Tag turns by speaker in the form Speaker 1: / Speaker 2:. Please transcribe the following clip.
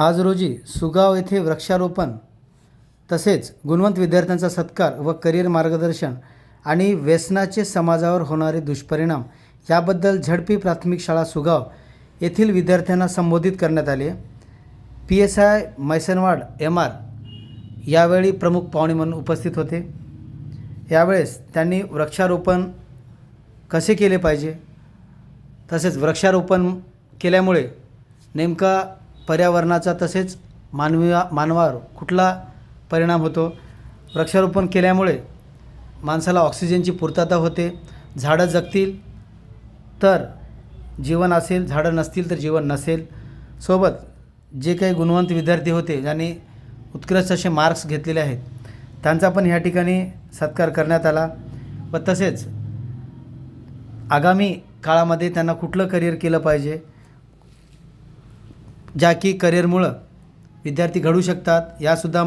Speaker 1: आज रोजी सुगाव येथे वृक्षारोपण तसेच गुणवंत विद्यार्थ्यांचा सत्कार व करिअर मार्गदर्शन आणि व्यसनाचे समाजावर होणारे दुष्परिणाम याबद्दल झडपी प्राथमिक शाळा सुगाव येथील विद्यार्थ्यांना संबोधित करण्यात आले. P S I Maisanwad M R यावेळी प्रमुख पाहुणे म्हणून उपस्थित होते. यावेळेस त्यांनी वृक्षारोपण कसे केले पाहिजे? तसेच वृक्षारोपण केल्यामुळे नेमका पर्यावरणाचा तसेच मानवी मानवावर कुठला परिणाम होतो? वृक्षारोपण केल्यामुळे माणसाला ऑक्सिजनची पूर्तता होते. झाडं जगतील तर जीवन असेल झाडं नसतील तर जीवन नसेल. सोबत जे काही गुणवंत विद्यार्थी होते ज्यांनी उत्कृष्ट असे मार्क्स घेतलेले आहेत त्यांचा पण ह्या ठिकाणी सत्कार करण्यात आला व तसेच आगामी काळामध्ये त्यांना कुठलं करिअर केलं पाहिजे? ज्या की करिअरमुळं विद्यार्थी घडू शकतात यासुद्धा